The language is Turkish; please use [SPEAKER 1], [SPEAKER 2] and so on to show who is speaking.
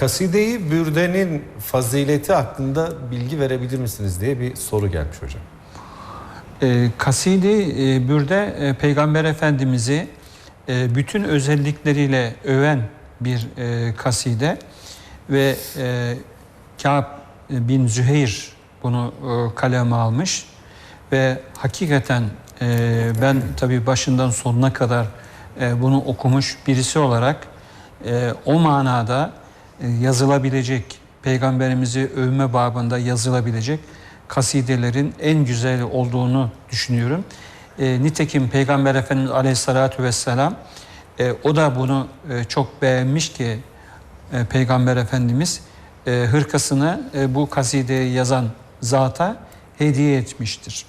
[SPEAKER 1] Kaside-i Bürde'nin fazileti hakkında bilgi verebilir misiniz diye bir soru gelmiş hocam.
[SPEAKER 2] E, Kasidi e, Bürde e, Peygamber Efendimiz'i e, bütün özellikleriyle öven bir e, kaside ve e, Kâb bin Züheyr bunu e, kaleme almış ve hakikaten e, ben tabii başından sonuna kadar e, bunu okumuş birisi olarak e, o manada yazılabilecek peygamberimizi övme babında yazılabilecek kasidelerin en güzeli olduğunu düşünüyorum. E, nitekim Peygamber Efendimiz Aleyhisselatü Vesselam e, o da bunu e, çok beğenmiş ki e, Peygamber Efendimiz e, hırkasını e, bu kasideyi yazan zata hediye etmiştir.